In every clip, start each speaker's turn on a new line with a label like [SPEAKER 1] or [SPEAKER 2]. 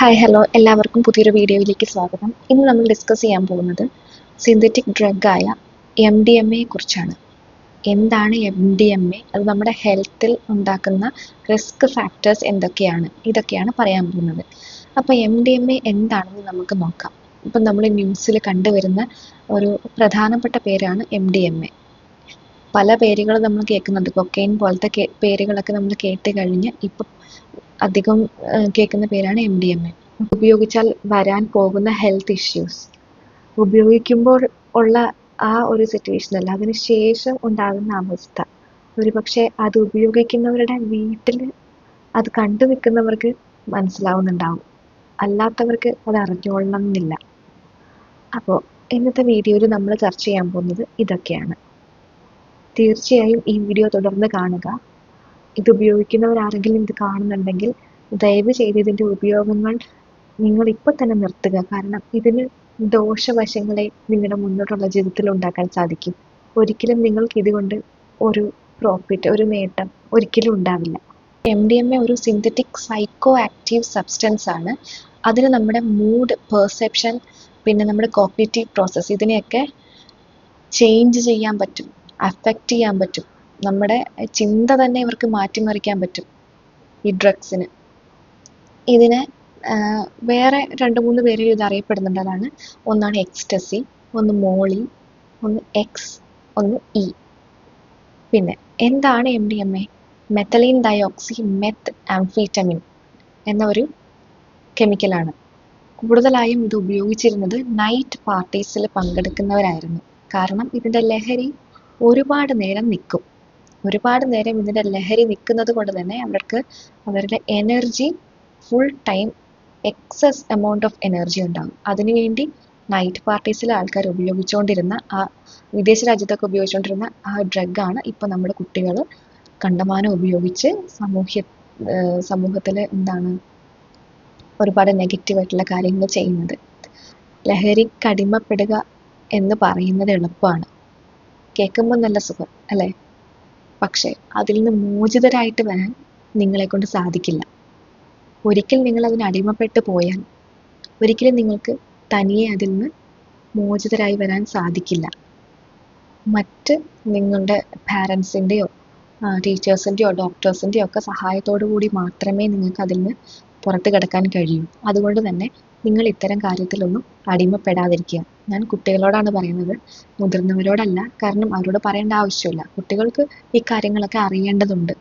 [SPEAKER 1] Hi hello എല്ലാവർക്കും പുതിയൊരു വീഡിയോയിലേക്ക് സ്വാഗതം. ഇന്ന് നമ്മൾ ഡിസ്കസ് ചെയ്യാൻ പോകുന്നത് സിന്തറ്റിക് ഡ്രഗായ എം ഡി എം എയെ കുറിച്ചാണ്. എന്താണ് എം ഡി എം എ അത് നമ്മുടെ ഹെൽത്തിൽ ഉണ്ടാക്കുന്ന റിസ്ക് ഫാക്ടേഴ്സ് എന്തൊക്കെയാണ്? ഇതൊക്കെയാണ് പറയാൻ പോകുന്നത്. അപ്പോൾ എം ഡി എം എ എന്താണെന്ന് നമുക്ക് നോക്കാം. ഇപ്പം നമ്മൾ ന്യൂസിൽ കണ്ടുവരുന്ന ഒരു പ്രധാനപ്പെട്ട പേരാണ് എം ഡി എം എ പല പേരുകൾ നമ്മൾ കേൾക്കുന്നുണ്ട്. കൊക്കൈൻ പോലത്തെ പേരുകളൊക്കെ നമ്മൾ കേട്ട് കഴിഞ്ഞ് ഇപ്പം അധികം കേൾക്കുന്ന പേരാണ് എം ഡി എം എ ഉപയോഗിച്ചാൽ വരാൻ പോകുന്ന ഹെൽത്ത് ഇഷ്യൂസ് ഉപയോഗിക്കുമ്പോൾ ഉള്ള ആ ഒരു സിറ്റുവേഷൻ അല്ല അതിന് ശേഷം ഉണ്ടാകുന്ന അവസ്ഥ. ഒരു പക്ഷേ അത് ഉപയോഗിക്കുന്നവരുടെ വീട്ടിൽ അത് കണ്ടു നിൽക്കുന്നവർക്ക് മനസ്സിലാവുന്നുണ്ടാവും. അല്ലാത്തവർക്ക് അത് അറിഞ്ഞോളണം എന്നില്ല അപ്പോൾ ഇന്നത്തെ വീഡിയോയിൽ നമ്മൾ ചർച്ച ചെയ്യാൻ പോകുന്നത് ഇതൊക്കെയാണ്. തീർച്ചയായും ഈ വീഡിയോ തുടർന്ന് കാണുക. ഇത് ഉപയോഗിക്കുന്നവരാരെങ്കിലും ഇത് കാണുന്നുണ്ടെങ്കിൽ ദയവ് ചെയ്ത് ഇതിന്റെ ഉപയോഗങ്ങൾ നിങ്ങൾ ഇപ്പോൾ തന്നെ നിർത്തുക. കാരണം ഇതിന് ദോഷവശങ്ങളെ നിങ്ങളുടെ മുന്നോട്ടുള്ള ജീവിതത്തിൽ ഉണ്ടാക്കാൻ സാധിക്കും. ഒരിക്കലും നിങ്ങൾക്ക് ഇതുകൊണ്ട് ഒരു പ്രോഫിറ്റ് ഒരു നേട്ടം ഒരിക്കലും ഉണ്ടാവില്ല. എം ഡി എം എ ഒരു സിന്തറ്റിക് സൈക്കോ ആക്റ്റീവ് സബ്സ്റ്റൻസ് ആണ്. അതിന് നമ്മുടെ മൂഡ് പെർസെപ്ഷൻ പിന്നെ നമ്മുടെ കോപ്പറേറ്റീവ് പ്രോസസ്സ് ഇതിനെയൊക്കെ ചേഞ്ച് ചെയ്യാൻ പറ്റും അഫക്റ്റ് ചെയ്യാൻ പറ്റും. നമ്മുടെ ചിന്ത തന്നെ ഇവർക്ക് മാറ്റിമറിക്കാൻ പറ്റും. ഈ ഡ്രഗ്സിന് ഇതിന് വേറെ രണ്ട് മൂന്ന് പേരിൽ ഇത് അറിയപ്പെടുന്നുണ്ടതാണ് ഒന്നാണ് എക്സ്റ്റസി ഒന്ന് മോളി ഒന്ന് എക്സ് ഒന്ന് ഇ പിന്നെ എന്താണ് M D M A methylene dioxy meth amphetamine എന്ന ഒരു കെമിക്കലാണ് കൂടുതലായും ഇത് ഉപയോഗിച്ചിരുന്നത് നൈറ്റ് പാർട്ടീസിൽ പങ്കെടുക്കുന്നവരായിരുന്നു. കാരണം ഇതിന്റെ ലഹരി ഒരുപാട് നേരം നിൽക്കും. ഒരുപാട് നേരം ഇതിന്റെ ലഹരി നിൽക്കുന്നത് കൊണ്ട് തന്നെ അവർക്ക് അവരുടെ energy full time excess amount of energy ഉണ്ടാകും. അതിനുവേണ്ടി നൈറ്റ് പാർട്ടീസിലെ ആൾക്കാർ ഉപയോഗിച്ചുകൊണ്ടിരുന്ന ആ വിദേശ രാജ്യത്തൊക്കെ ഉപയോഗിച്ചുകൊണ്ടിരുന്ന ആ ഡ്രഗാണ് ഇപ്പോൾ നമ്മുടെ കുട്ടികൾ കണ്ടമാനം ഉപയോഗിച്ച് സമൂഹ സമൂഹത്തിൽ എന്താണ് ഒരുപാട് നെഗറ്റീവായിട്ടുള്ള കാര്യങ്ങൾ ചെയ്യുന്നത്. ലഹരി അടിമപ്പെടുക എന്ന് പറയുന്നത് എളുപ്പമാണ്. കേൾക്കുമ്പോൾ നല്ല സുഖം അല്ലേ? പക്ഷേ അതിൽ നിന്ന് മോചിതരായിട്ട് വരാൻ നിങ്ങളെ കൊണ്ട് സാധിക്കില്ല. ഒരിക്കൽ നിങ്ങൾ അതിന് അടിമപ്പെട്ട് പോയാൽ ഒരിക്കലും നിങ്ങൾക്ക് തനിയെ അതിൽ നിന്ന് മോചിതരായി വരാൻ സാധിക്കില്ല. മറ്റ് നിങ്ങളുടെ പാരൻസിന്റെയോ ടീച്ചേഴ്സിന്റെയോ ഡോക്ടേഴ്സിന്റെയോ ഒക്കെ സഹായത്തോടു കൂടി മാത്രമേ നിങ്ങൾക്ക് അതിൽ നിന്ന് പുറത്ത് കിടക്കാൻ കഴിയും. അതുകൊണ്ട് തന്നെ നിങ്ങൾ ഇത്തരം കാര്യത്തിലൊന്നും അടിമപ്പെടാതിരിക്കുക. ഞാൻ കുട്ടികളോടാണ് പറയുന്നത്. മുതിർന്നവരോടല്ല. കാരണം അവരോട് പറയേണ്ട ആവശ്യമില്ല. കുട്ടികൾക്ക് ഈ കാര്യങ്ങളൊക്കെ അറിയേണ്ടതുണ്ട്.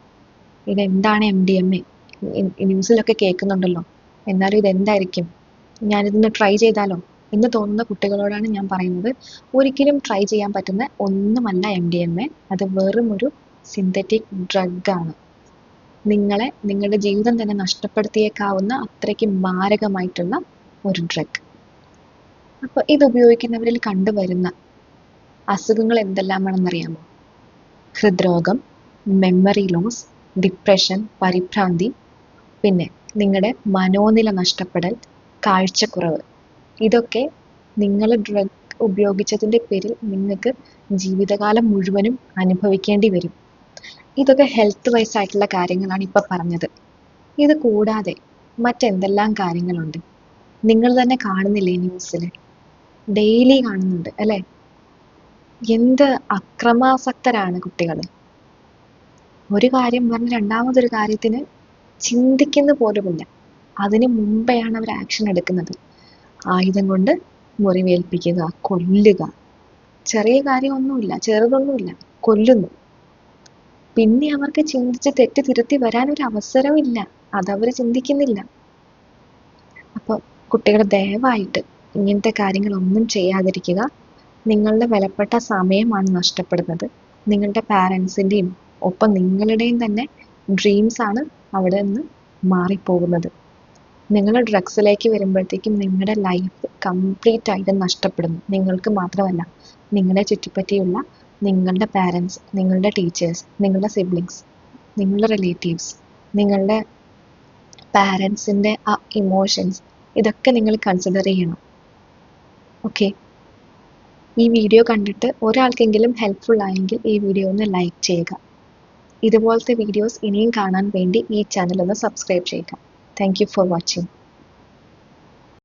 [SPEAKER 1] ഇതെന്താണ് എം ഡി എം എ ന്യൂസിലൊക്കെ കേൾക്കുന്നുണ്ടല്ലോ. എന്നാലും ഇതെന്തായിരിക്കും? ഞാനിതൊന്ന് ട്രൈ ചെയ്താലോ? എന്ന് തോന്നുന്ന കുട്ടികളോടാണ് ഞാൻ പറയുന്നത്. ഒരിക്കലും ട്രൈ ചെയ്യാൻ പറ്റുന്ന ഒന്നുമല്ല എം ഡി എം എ അത് വെറും ഒരു സിന്തറ്റിക് ഡ്രഗാണ്. നിങ്ങളെ നിങ്ങളുടെ ജീവിതം തന്നെ നഷ്ടപ്പെടുത്തിയേക്കാവുന്ന അത്രയ്ക്ക് മാരകമായിട്ടുള്ള ഒരു ഡ്രഗ് അപ്പോൾ ഇത് ഉപയോഗിക്കുന്നവരിൽ കണ്ടുവരുന്ന അസുഖങ്ങൾ എന്തെല്ലാമാണെന്നറിയാമോ? ഹൃദ്രോഗം മെമ്മറി ലോസ് ഡിപ്രഷൻ പരിഭ്രാന്തി പിന്നെ നിങ്ങളുടെ മനോനില നഷ്ടപ്പെടൽ കാഴ്ചക്കുറവ്. ഇതൊക്കെ നിങ്ങൾ ഡ്രഗ് ഉപയോഗിച്ചതിന്റെ പേരിൽ നിങ്ങൾക്ക് ജീവിതകാലം മുഴുവനും അനുഭവിക്കേണ്ടി വരും. ഇതൊക്കെ ഹെൽത്ത് വൈസ് ആയിട്ടുള്ള കാര്യങ്ങളാണ് ഇപ്പം പറഞ്ഞത്. ഇത് കൂടാതെ മറ്റെന്തെല്ലാം കാര്യങ്ങളുണ്ട്? നിങ്ങൾ തന്നെ കാണുന്നില്ലേ ന്യൂസിൽ ഡെയിലി കാണുന്നുണ്ട് അല്ലേ? എന്ത് അക്രമാസക്തരാണ് കുട്ടികൾ ഒരു കാര്യം പറഞ്ഞ് രണ്ടാമതൊരു കാര്യത്തിന് ചിന്തിക്കുന്ന പോലുമില്ല. അതിന് മുമ്പെയാണ് അവർ ആക്ഷൻ എടുക്കുന്നത്. ആയുധം കൊണ്ട് മുറിവേൽപ്പിക്കുക കൊല്ലുക. ചെറിയ കാര്യമൊന്നുമില്ല ചെറുതൊന്നുമില്ല കൊല്ലുന്നു. പിന്നെ അവർക്ക് ചിന്തിച്ച് തെറ്റ് തിരുത്തി വരാൻ ഒരു അവസരമില്ല. അതവർ ചിന്തിക്കുന്നില്ല. അപ്പോൾ കുട്ടികൾ ദയവായിട്ട് ഇങ്ങനത്തെ കാര്യങ്ങളൊന്നും ചെയ്യാതിരിക്കുക. നിങ്ങളുടെ വിലപ്പെട്ട സമയമാണ് നഷ്ടപ്പെടുന്നത്. നിങ്ങളുടെ പാരൻസിന്റെയും ഒപ്പം നിങ്ങളുടെയും തന്നെ ഡ്രീംസ് ആണ് അവിടെ നിന്ന് മാറിപ്പോകുന്നത്. നിങ്ങൾ ഡ്രഗ്സിലേക്ക് വരുമ്പോഴത്തേക്കും നിങ്ങളുടെ ലൈഫ് കംപ്ലീറ്റ് ആയിട്ട് നഷ്ടപ്പെടുന്നു. നിങ്ങൾക്ക് മാത്രമല്ല നിങ്ങളെ ചുറ്റിപ്പറ്റിയുള്ള നിങ്ങളുടെ പാരൻസ് നിങ്ങളുടെ ടീച്ചേഴ്സ് നിങ്ങളുടെ സിബ്ലിങ്സ് നിങ്ങളുടെ റിലേറ്റീവ്സ് നിങ്ങളുടെ പാരൻസിന്റെ ആ ഇമോഷൻസ് ഇതൊക്കെ നിങ്ങൾ കൺസിഡർ ചെയ്യണം. ഓക്കെ ഈ വീഡിയോ കണ്ടിട്ട് ഒരാൾക്കെങ്കിലും ഹെൽപ്ഫുൾ ആയെങ്കിൽ ഈ വീഡിയോ ഒന്ന് ലൈക്ക് ചെയ്യുക. ഇതുപോലത്തെ വീഡിയോസ് ഇനിയും കാണാൻ വേണ്ടി ഈ ചാനൽ ഒന്ന് സബ്സ്ക്രൈബ് ചെയ്യുക. Thank for watching